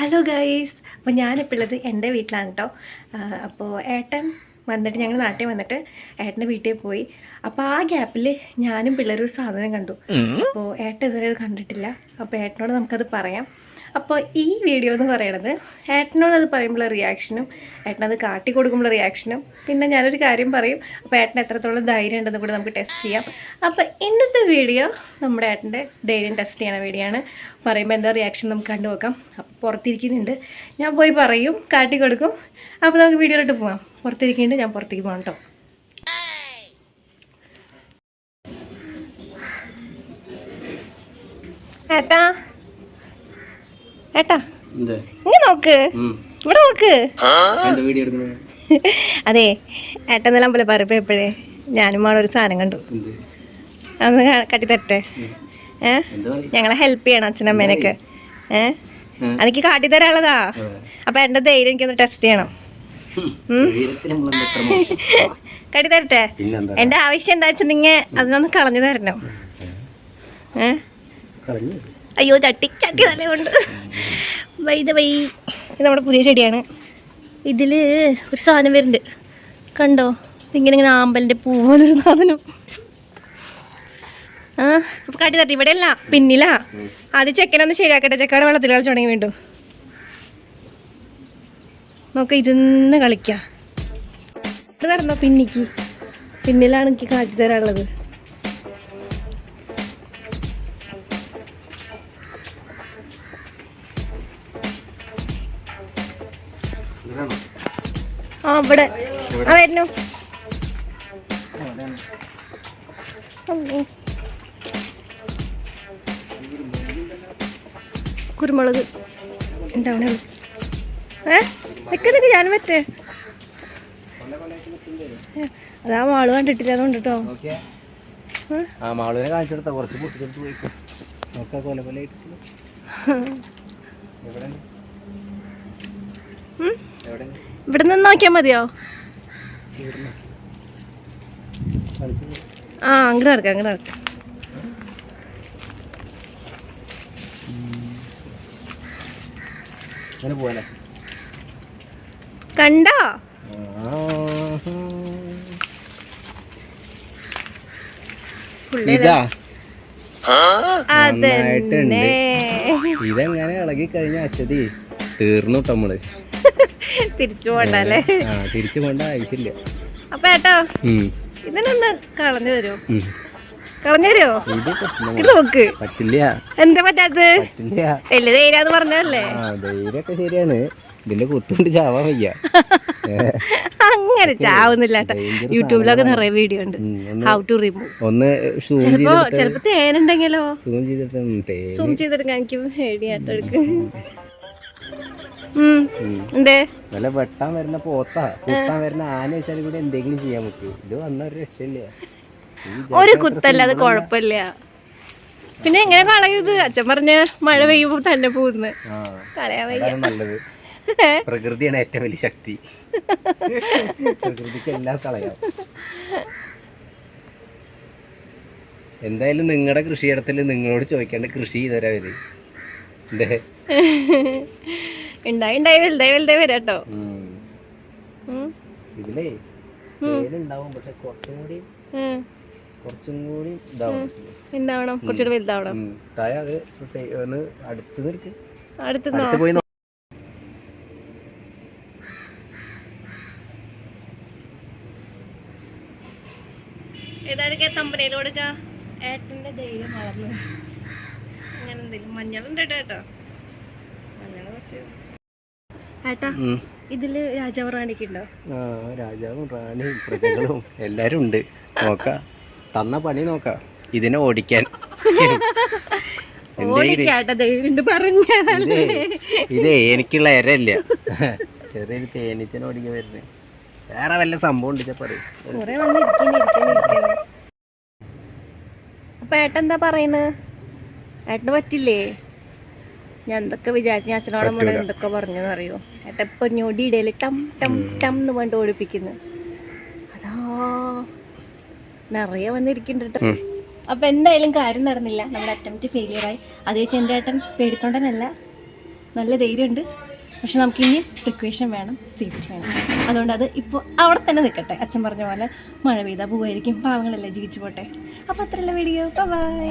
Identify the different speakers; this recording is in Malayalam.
Speaker 1: ഹലോ ഗൈസ് അപ്പോൾ ഞാനിപ്പോൾ ഉള്ളത് എന്റെ വീട്ടിലാണ് കേട്ടോ അപ്പോൾ ഏട്ടൻ വന്നിട്ട് ഞങ്ങൾ നാട്ടിൽ വന്നിട്ട് ഏട്ടന്റെ വീട്ടിൽ പോയി. അപ്പോൾ ആ ഗ്യാപ്പിൽ ഞാനും പിള്ളേരും ഒരു സാധനം കണ്ടു. അപ്പോൾ ഏട്ടൻ ഇതുവരെ അത് കണ്ടിട്ടില്ല. അപ്പോൾ ഏട്ടനോട് നമുക്കത് പറയാം. അപ്പോൾ ഈ വീഡിയോ എന്ന് പറയണത് ഏട്ടനോട് അത് പറയുമ്പോൾ റിയാക്ഷനും ഏട്ടനത് കാട്ടി കൊടുക്കുമ്പോൾ റിയാക്ഷനും പിന്നെ ഞാനൊരു കാര്യം പറയും അപ്പോൾ ഏട്ടൻ എത്രത്തോളം ധൈര്യം ഉണ്ടെന്ന് കൂടി നമുക്ക് ടെസ്റ്റ് ചെയ്യാം. അപ്പോൾ ഇന്നത്തെ വീഡിയോ നമ്മുടെ ഏട്ടന്റെ ധൈര്യം ടെസ്റ്റ് ചെയ്യണ വീഡിയോ ആണ്. പറയുമ്പോൾ എന്താ റിയാക്ഷൻ നമുക്ക് കണ്ടു നോക്കാം. അപ്പോൾ പുറത്തിരിക്കുന്നുണ്ട്. ഞാൻ പോയി പറയും കാട്ടി കൊടുക്കും. അപ്പോൾ നമുക്ക് വീഡിയോയിലോട്ട് പോകാം പുറത്തിരിക്കുന്നുണ്ട് ഞാൻ പുറത്തേക്ക് പോകാം കേട്ടോ. ഏട്ടാ ഏട്ടാ ഇങ്ങനെ നോക്ക്. ഇവിടെ നോക്ക്. അതെ ഏട്ടൻ നല്ല പറയപ്പോ എപ്പോഴേ? ഞാനും മോളെ ഒരു സാധനം കണ്ടു.
Speaker 2: അന്ന്
Speaker 1: അതൊന്ന് തരട്ടെ കാട്ടിത്തരട്ടെ. ഏ?
Speaker 2: എന്താ പറയും?
Speaker 1: ഞങ്ങളെ ഹെൽപ്പ് ചെയ്യണം അച്ഛനമ്മേനൊക്കെ ഏ? അതെനിക്ക് കാട്ടിത്തരാനുള്ളതാ അപ്പൊ എന്റെ ധൈര്യം എനിക്കൊന്ന് ടെസ്റ്റ് ചെയ്യണം. കട്ടി
Speaker 2: തരട്ടെ
Speaker 1: എന്റെ ആവശ്യം എന്താ വെച്ചിട്ടുണ്ടെങ്കിൽ അതിനൊന്ന് കളഞ്ഞു തരണം. ഏ?
Speaker 2: കളഞ്ഞു
Speaker 1: അയ്യോ ചട്ടി ചട്ടി നല്ല കൊണ്ട്. വൈദ വൈ ഇത് നമ്മുടെ പുതിയ ചെടിയാണ്. ഇതിൽ ഒരു സാധനം വരുന്നുണ്ട്. കണ്ടോ? ഇങ്ങനെ ഇങ്ങനെ ആമ്പലിന്റെ പൂ പോലൊരു സാധനം. ആ അപ്പോൾ കാട്ടി തട്ടി. ഇവിടെ അല്ല പിന്നിലാ. ആദ്യം ചെക്കനൊന്ന് ശരിയാക്കട്ടെ. ചെക്കാട് വെള്ളത്തിൽ കളിച്ചു തുടങ്ങി വീണ്ടും. നോക്ക ഇരുന്ന് കളിക്കാം. ഇത് തരണോ പിന്നിക്ക്? പിന്നിലാണ് എനിക്ക് കാട്ടി തരാനുള്ളത്. ആ ഇവിടെ. ആ വരുന്നു. കുരുമുളക്. ഉണ്ടാവണേ. ഏ? ഞാൻ പറ്റേ അതാ മാൾ കണ്ടിട്ടില്ല അതുകൊണ്ട് കേട്ടോ
Speaker 2: നോക്കിയാ ആ മാളുവിനെ കാണിച്ചെടുത്ത. കുറച്ച് പൊട്ടിച്ചെടുത്ത് പോയി. നോക്കാ കൊല കൊല എവിടെ
Speaker 1: ഇവിടെ നിന്ന് നോക്കിയാൽ മതിയോ? ആ അങ്ങോട്ട് നടക്കാം അങ്ങോട്ട് നടക്കാം. കണ്ടോ?
Speaker 2: ഇതാ. ഇതെങ്ങനെ ഇളകി കഴിഞ്ഞ അച്ഛതി തീർന്നു നമ്മൾ.
Speaker 1: തിരിച്ചു പോണ്ടല്ലേ?
Speaker 2: തിരിച്ചു പോണ്ട ആവശ്യമില്ല.
Speaker 1: അപ്പൊ ഏട്ടോ ഇതിനൊന്ന് കളഞ്ഞു തരുമോ? കളഞ്ഞു തരുമോ?
Speaker 2: ഇത് പറ്റില്ല
Speaker 1: നോക്ക്.
Speaker 2: പറ്റില്ല.
Speaker 1: എന്താ വലിയ ധൈര്യാന്ന് പറഞ്ഞല്ലേ
Speaker 2: ശരിയാണ്. ഇതിന്റെ കുത്തുകൊണ്ട് ചാവാൻ വയ്യ.
Speaker 1: അങ്ങനെ ചാവുന്നില്ല യൂട്യൂബിലൊക്കെ നിറയെ വീഡിയോ ഉണ്ട്. ഹൗ ടു റിമൂവ്
Speaker 2: ഒന്ന്
Speaker 1: ചിലപ്പോ തേനുണ്ടെങ്കിലോ
Speaker 2: സൂം
Speaker 1: ചെയ്തെടുക്കാൻ എനിക്ക് പേടിയാട്ടോ ഉം.
Speaker 2: വെട്ടാൻ വരുന്ന പോത്താ. കുത്താൻ വരുന്ന ആന വെച്ചാലും കൂടി എന്തെങ്കിലും ചെയ്യാൻ പറ്റൂ. ഇത് വന്ന ഒരു രക്ഷയില്ല.
Speaker 1: ഒരു കുത്തല്ല അത് കുഴപ്പമില്ല. പിന്നെ എങ്ങനെ കളയത് അച്ഛൻ പറഞ്ഞ മഴ പെയ്യുമ്പോ തന്നെ പോകുന്ന. കളയാൻ വയ്യ.
Speaker 2: പ്രകൃതിയാണ് ഏറ്റവും വലിയ ശക്തി. പ്രകൃതിക്ക് എല്ലാം കളയാം. എന്തായാലും നിങ്ങളുടെ കൃഷിയിടത്തിൽ നിങ്ങളോട് ചോദിക്കേണ്ട കൃഷി ചെയ്തരാ വര് എന്തേ
Speaker 1: ഉണ്ടായി ഉണ്ടായി വലുതായി വലുതായി വരാം.
Speaker 2: ഉം. ഇതിലേ തേനുണ്ടാവും പക്ഷെ കുറച്ചും കൂടി
Speaker 1: ഉം.
Speaker 2: കുറച്ചും കൂടി
Speaker 1: എന്താവണം കുറച്ചുകൂടി വലുതാവണം.
Speaker 2: അത് അടുത്ത് നിൽക്ക്.
Speaker 1: അടുത്ത്
Speaker 2: അടുത്ത് പോയി
Speaker 1: ഏതായിരിക്കും തമ്പനയിൽ കൊടുക്ക ഏട്ടന്റെ ധൈര്യം വളർന്നു അങ്ങനെ എന്തെങ്കിലും മഞ്ഞളുണ്ട് കേട്ടോ മഞ്ഞൾ കുറച്ച് ഏട്ടാ ഇതിൽ രാജാവ് റാണിക്ക് ഉണ്ടോ?
Speaker 2: ആ രാജാവും റാണിയും പ്രജകളും എല്ലാരും ഉണ്ട്. നോക്ക. തന്ന പണി നോക്ക. ഇതിനെ ഓടിക്കാൻ. ഇത് എനിക്കുള്ള ഇരല്ല ചെറിയൊരു തേനീച്ചനെ ഓടിക്കാൻ വരുന്നത് വേറെ വല്ല സംഭവം ഉണ്ട്? പറയും.
Speaker 1: അപ്പൊ ഏട്ടൻ എന്താ പറയുന്നത് ഏട്ടന് പറ്റില്ലേ? ഞാൻ എന്തൊക്കെ വിചാരിച്ചു ഞാൻ അച്ഛനോട് മോളെ എന്തൊക്കെ പറഞ്ഞു അറിയോ? ഇപ്പൊ ഞൊടി ഇടയിൽ ടം ടം ടം എന്ന് പണ്ട് ഓടിപ്പിക്കുന്നു. അതാ. നിറയെ വന്നിരിക്കുന്നുണ്ട് കേട്ടോ. അപ്പൊ എന്തായാലും കാര്യം നടന്നില്ല. നമ്മുടെ അറ്റംപ്റ്റ് ഫെയിലിയർ ആയി. അത് വെച്ച് എന്റെ ഏട്ടൻ പേടിത്തോണ്ടനല്ല. നല്ല ധൈര്യമുണ്ട്. പക്ഷെ നമുക്ക് ഇനിയും പ്രിക്വേഷൻ വേണം സേഫ്റ്റി വേണം. അതുകൊണ്ട് അത് ഇപ്പോൾ അവിടെ തന്നെ നിൽക്കട്ടെ. അച്ഛൻ പറഞ്ഞ പോലെ മഴ പെയ്താൽ പോവായിരിക്കും. പാവങ്ങളല്ലേ ജീവിച്ചു പോട്ടെ. അപ്പോൾ അത്രയുള്ള വീഡിയോ ബൈ